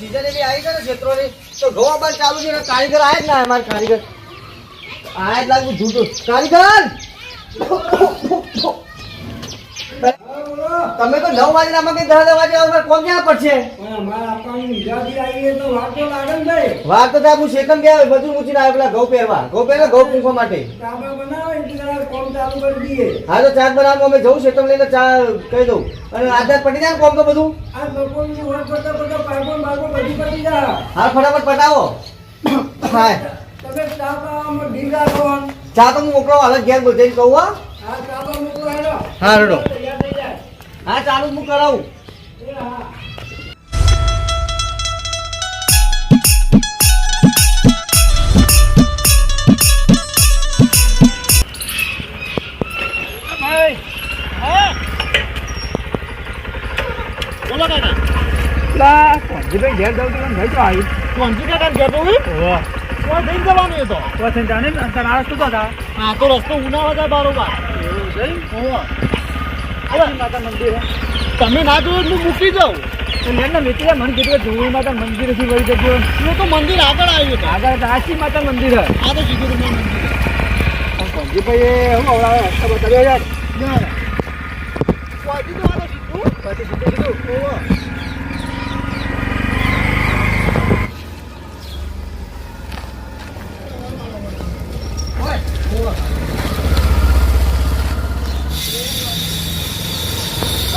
season એવી આવી ગયો ને ક્ષેત્રોની, તો ગોવા બાર ચાલુ છે કારીગર આયા જ ના અમારે કારીગર. આયા જ લાગુ જૂઠું કારીગર! તમે તો નવ વાગે ના કઈ દસ વાગે આવો, અમારે કોમ ક્યાં પડશે વાર તો હું શેકન ગયા બધું મૂકીને આવ્યો પેલા ઘઉં પહેરવા. ઘઉં પહેરવા ઘઉં પૂંખવા માટે. હા તો ચા બનાવવા અમે જવું તમે લઈને ચા કહી દઉં. અને આધાર પટી જાય કોમ તો બધું? હા ફટાફટ પટાવો. હા ચા તો હું મોકલો હાલ ઘેર જઈને કહું હા. હા રેડો હા ચાલુ હું કરાવું. કોંજીભાઈ ઘેર જાવ તો ભાઈ તો આવી. કોંજી કાકા ઘેર કોઈ જઈને જવાનું એ તો? જાણે અંતર આ હતા હા તો રસ્તો ઉનાળો જાય બારોબાર. એવું છે માતા મંદિર તમે ના જોયું હું મૂકી જાઉં. મેં મિત્ર મને કીધું કે જોવી માતા મંદિરથી વળી જજો. તો મંદિર આગળ આવ્યું હતું. આગળ આશી માતા મંદિર આ તો કીધું તમે મંદિર. કોંજીભાઈ હું આવડાવે રસ્તો બતાવ્યો યાર. તો પછી સીધું ઓહો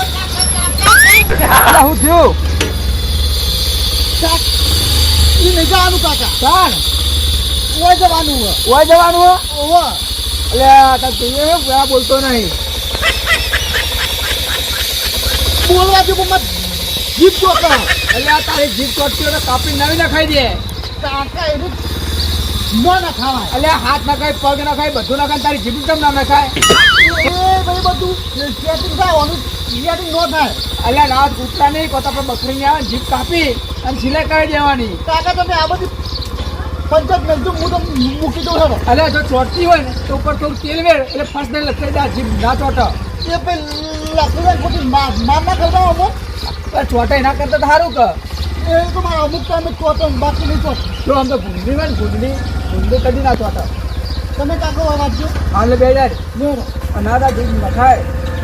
અલા, હું થયું? ઈ નહીં જવાનું કાકા. ચાલ. ઓય જવાનું ઓય જવાનું હે એટલે તાર પેલા બોલતો નહીં. બોલવા જેવું મત જીભ ચોકા એટલે આ તારી જીભ ચોટતી હોય કાપી નવી નખાઈ દે. કાકા એનું ન નખાવાય. એટલે હાથ નખાય પગ નખાય બધું નખાય તારી જીભ કેમ ના નખાય? એ ભાઈ બધું. ઓનું સેટિંગ ન થાય. એટલે ના કૂતરા નહીં કોતા પર બકરી ને આવે જીભ કાપી અને સિલાઈ કરી દેવાની. કાકા તમે આ બધી પંચાયત મેં હું તો મૂકી દઉં છું એટલે જો ચોટતી હોય ને તો ઉપર થોડું તેલ વેળ એટલે ફર્સ્ટ ને લખાઈ દે જીપ જીભ ના ચોટો. એ પછી લખી ખોટી માર ના કરતા અમુક ચોટાઈ ના કરતા તો સારું કર. એ તો મારા અમુક ટાઈમે ચોટો ને બાકી નહીં ચોટ. જો આમ તો ગુંડી હોય ને ગુંડી ગુંડી કદી ના ચોટો. તમે કાકો વાંચજો. હાલ બે હજાર અનારા જીભ નખાય હો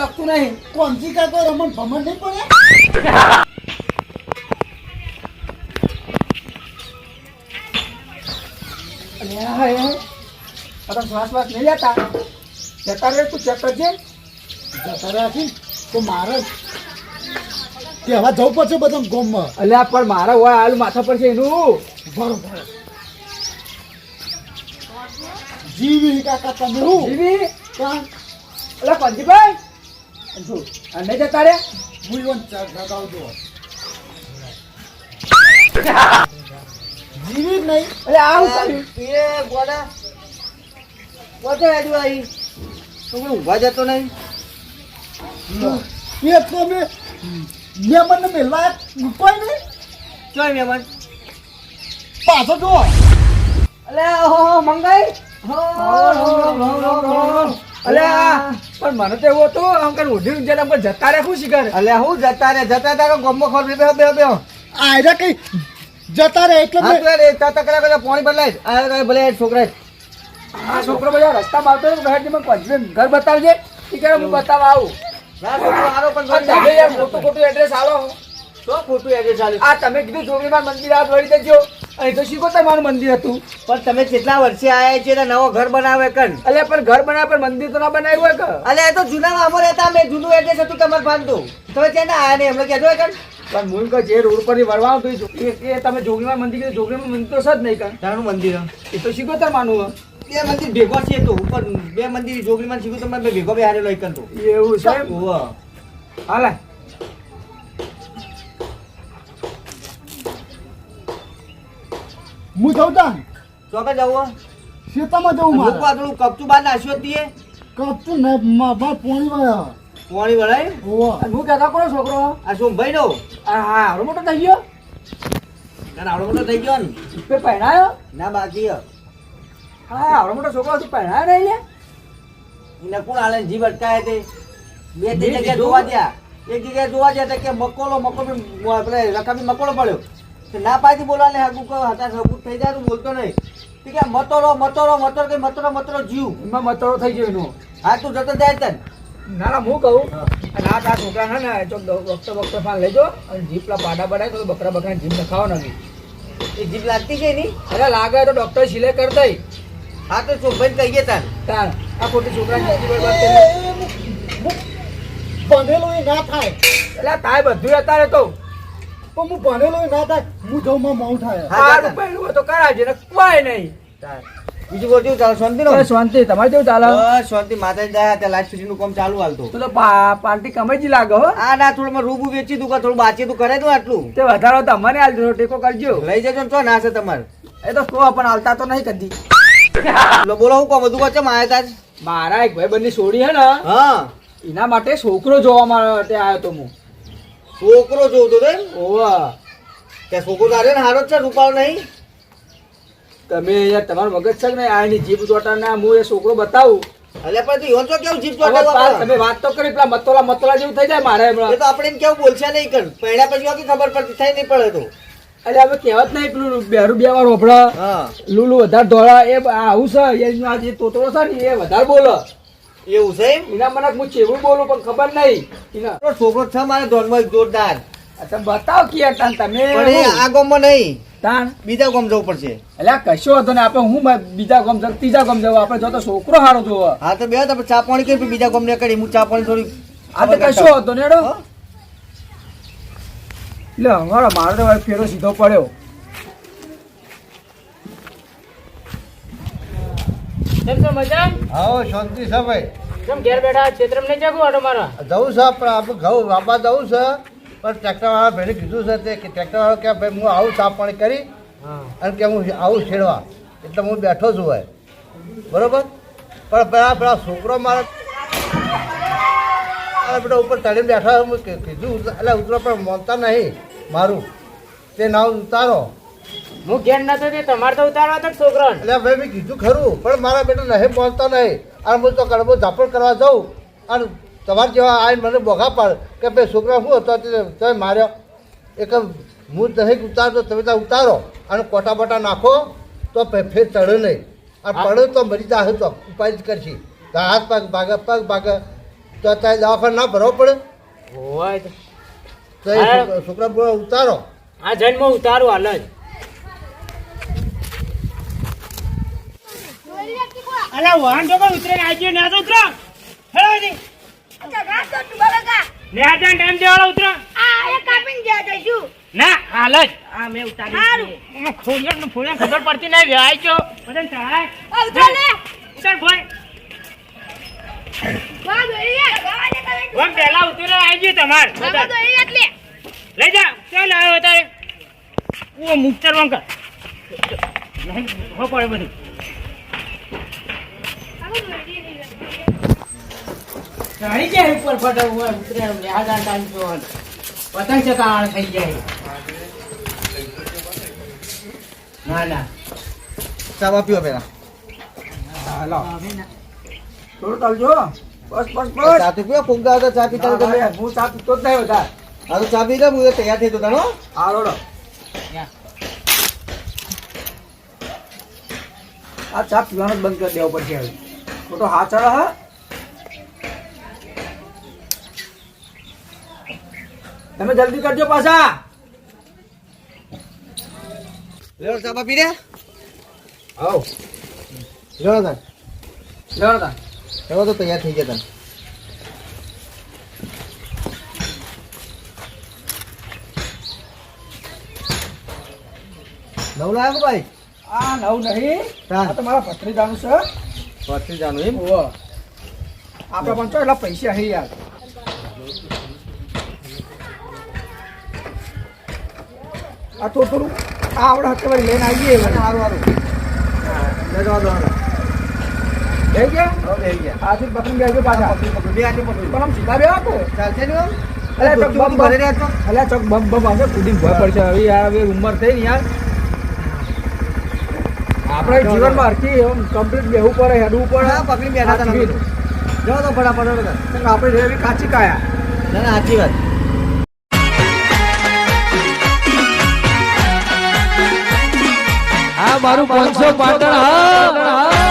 લખતું નહીં. કોણસી કાકો રમણ ભમણ નહીં પડે? તો શ્વાસ શ્વાસ નહીં લેતા. જતા રહે તું ચેક કરજે. જતા તો મારે કહેવા જવું પડશે બધા ગોમમાં. અલ્યા પણ મારા હોય હાલ માથા પર છે એનું. બરોબર જીવી કાકા તમે હું? જીવી? કાં અલ્યા પંજીભાઈ જો અને જતા રે હું વન ચાર લગાવજો જીવી જ નહીં. અરે આ હું કર્યું એ ગોડા. પોતે આજુ આવી તો કોઈ ઊભા જતો નહીં? એ તો મેં મેં મને મેળવા કોઈ નહીં? ચોય મહેમાન પાછો જો અલે હો હો મંગાઈ. હો હો, હો, હો, હો. અલ્યા પણ મને તો એવું હતું આમ કઈ ઉઠી જતા પર જતા શું શીખર અલ્યા હું જતા રે જતા તા ગમો ખોર બે બે બે આયરા કઈ જતા રહે એટલે રે તા તકરા કરે પાણી બદલાય આ કરે ભલે છોકરા આ છોકરો બધા રસ્તા મારતો બહાર મને પંચમે ઘર બતાવજે. ઈ કે હું બતાવ આવું. ના છોકરો પણ પણ તમે ખોટું એડ્રેસ આલો. તો ખોટું એડ્રેસ આ તમે કીધું જોગણીમાં મંદિર આ દેજો અહીં તો શીખો તમારું મંદિર હતું. પણ તમે કેટલા વર્ષે આયા છે? નવો ઘર બનાવે કન અલ્યા પણ ઘર બનાવે પણ મંદિર તો ના બનાવ્યું હોય કે અલે એ તો જૂના મામો રહેતા મેં જૂનું એડ્રેસ હતું તમારે બાંધતું તમે ત્યાં ના આવ્યા નહીં? એમને કહેજો કન પણ મૂળ કે જે રોડ પર વળવાનું હતું એ એ તમે જોગીમાં મંદિર કીધું જોગીમાં મંદિર તો છે જ નહીં કાં તારું મંદિર એ તો શીખો તાર માનવું બે મંદિર ભેગો છે તો ઉપર બે મંદિર જોગીમાં શીખું તમે ભેગો બે હારેલો એકન તો. એવું છે હાલે. હું જઉં તાન. ચોકે જવું શેતામાં જવું મારે? પાતળું કપચું બાર નાશ્યો તીએ કપચું ને મા બા પોણી વાળા. પોણી વળાય ઓવા. હું કહેતા કોનો છોકરો? આ શું ભાઈ નો આ હા આવડો મોટો થઈ ગયો? ના આવડો મોટો થઈ ગયો ને. તે પહેણાયો? ના બાકી હે. હા આવડો મોટો છોકરો તું પહેણાયો નહીં લે? એને કોણ આલે જીવ અટકાય તે? બે ત્રણ જગ્યાએ. જોવા ગયા. એક જગ્યાએ જોવા ગયા તો કે મકોલો મકોલો આપણે રકાબી મકોલો પડ્યો. તો ના પાડી બોલાને હગું કહો હતા હગું થઈ જાય તું બોલતો નહીં ઠીક કે મતોરો મતોરો મતોરો કે મતરો મતરો જીવ એમાં મતરો થઈ ગયો એનો હા તું જતો જાય તન ના ના હું કહું ના આ છોકરા છે ને જો ડોક્ટર વખતે ફાન લેજો અને જીપલા પાડા પડાય તો બકરા બકરા જીપ નખાવો નથી એ જીપ લાગતી કે નહીં અરે લાગે તો ડોક્ટર સિલેક્ટ કરતા દઈ હા તો ચોભાઈ કહીએ તાર તાર આ ખોટી છોકરા બરબાદ એ ના થાય એટલે તાય બધું અત્યારે તો પણ હું ભણેલો ના થાય હું જઉં માં મોં થાય હા, રૂપિયા હોય તો કરાજે ને કોઈ નહીં. બીજું બોલતું ચાલો શાંતિ નો શાંતિ તમારે કેવું ચાલે? બસ શાંતિ માતાજી દયા ત્યાં લાઈફનું કામ ચાલુ હાલતો તું. તો પા- પાર્ટી કમાઈ જ લાગે હો. આ ના થોડું માં રૂબુ વેચી દઉં થોડું બાચી તું કરે તું આટલું. તે વધારો તમને હાલજો ટેકો કરજો. લઈ જજો ને તો ના છે તમારે. એ તો કો પણ હાલતા તો નહીં કદી. લો બોલો હું કહું બધું વચ્ચે માયા તાજ મારા એક ભાઈ બંને છોડી હે ને. હા. એના માટે છોકરો જોવા માટે આવ્યો તો હું. છોકરો જોતો તો ઓવા. ત્યાં છોકરો તારે ને હારો જ છે રૂપાળો નહીં? તમે યાર તમારું મગજ છે ને આની જીભ ચોટાના હું એ છોકરો બતાવું. એટલે પણ તું તો કેવું જીભ ચોટા તમે વાત તો કરી પેલા મતોલા મતોલા જેવું થઈ જાય મારે હમણાં. તો આપણે એમ કેવું બોલશે નહીં કર. પહેલા પછી આખી ખબર પડતી થઈ નહીં પડે તો. એટલે હવે કહેવત નહીં પેલું બેરું બે વાર હા. લુલું વધારે ધોળા એ આવું છે એ આ તોતરો છે ને એ વધારે બોલો. એવું છે? એના મને હું ચેવું બોલું પણ ખબર નહીં. એના છોકરો છે મારે ધોનમાં જોરદાર. તમે બતાવ કે તાન તમે આ ગામમાં નહીં. તાન? બીજા ગામ જવું પડશે. એટલે કશો હતો ને આપણે હું બીજા ગામ જવું ત્રીજા ગામ જવું આપણે જો તો છોકરો સારો જોવો. હા તો બે આપણે ચા પાણી કરી બીજા ગામ ને કરી હું ચા પાણી થોડી આ તો કશો હતો ને એટલે અમારો મારો તો ફેરો સીધો પડ્યો. કેમ છો મજા હા શાંતિ છે ભાઈ. કેમ ઘેર બેઠા ક્ષેત્રમ નહીં જાગો આટો મારા? જવું છે પણ આપણે ઘઉં બાબા જવું છે. પણ ટ્રેક્ટરવાળા ભાઈને કીધું છે તે કે ટ્રેક્ટરવાળો કે ભાઈ હું આવું સાફ પાણી કરી અને કે હું આવું છેડવા. એટલે હું બેઠો છું ભાઈ. બરોબર? પણ પેલા પેલા છોકરો મારા મારા બેટા ઉપર ચડીને બેઠા હું કીધું એટલે ઉતરો પણ મળતા નહીં મારું. તે નાવ ઉતારો. હું ઘેર નતો તે તમારે તો ઉતારવા હતો છોકરો એટલે ભાઈ મેં કીધું ખરું પણ મારા બેટા નહીં પહોંચતા નહીં. અને હું તો કડબો ઝાપડ કરવા જાઉં. અને તમારે જેવા આવીને મને બોગા પાડ કે ભાઈ છોકરા શું હતો તે તમે માર્યો. એક હું નહીં ઉતારતો તમે ત્યાં ઉતારો. અને કોટા બોટા નાખો તો ફેર ચડે નહીં. અને પડે તો મરી જાય તો ઉપાય જ કરશી. હાથ પગ ભાગે પગ ભાગે. તો ત્યાં દવાખાને ના ભરવો પડે. હોય તો. તો છોકરા- ઉતારો. આ જન્મ ઉતારું હાલ જ. અલા વાહન તો પણ ઉતરે. આવજો ને તો ઉતરો હેલો જી ને આ ટાઈમ દેવાળો ઉતરો. ના હાલ જ. આ મેં ઉતારી ને ફોડિયો ખબર પડતી નહીં વ્યાય છો. બધાને ચડાય ઉતાર ભાઈ પહેલા ઉતરે આવજો તમાર. બધા. લઈ જા. ચાલ આવ્યો તારે? ઓ મુક્તર વંકર નહીં હો પડે બધું. ગાડી જાય ઉપર ફટો ઉતરે લ્યાદા ટાઈમ પતંગ ચકાણ થઈ જાય ના ના. ચા પીવો પેલા. હાલો થોડું ચાલજો બસ બસ બસ. ચા તો પીવો? ચા પીતા તમે હું ચા પીતો જ નહીં વધારે હા તો ચા પી લે હું તૈયાર થઈ તો તારો હા. રોડો. આ ચા પીવાનું જ બંધ કરી દેવો પડશે હવે. ખોટો હા ચડે હા. તમે જલ્દી કરજો પાછા. લેવો ચા બા પી લે આવ. લેવો તાર. લેવો તા લેવો તો તૈયાર થઈ ગયા તને નવ લાવ્યો ભાઈ? આ નવ નહીં. આ તો મારા ભત્રીજાનું છે. વર્ષથી જાનું આપણે પણ એટલા પૈસા હે યાર. આ થોડું થોડું આ આવડે હશે ભાઈ લઈને આવીએ સારું સારું લઈ જવા દો બે ગયા? બે ગયા. આથી પકડી બેસજો પાછા. પણ આમ સીધા બે આપો ચાલશે ને બમ ભરે રહ્યા અલ્યા ચક બમ બમ આવે કુદી ભય પડશે. હવે યાર થઈ યાર. આપણે જીવનમાં હરખી એમ કમ્પ્લીટ બેહવું પડે હેડવું પડે. હા, પકડી બેઠા હતા સાચવી. જો જવા દો ફટાફટ આપણે રેવી કાચી કાયા. ના ના સાચી વાત. આ મારું પાંચસો પાટણ હા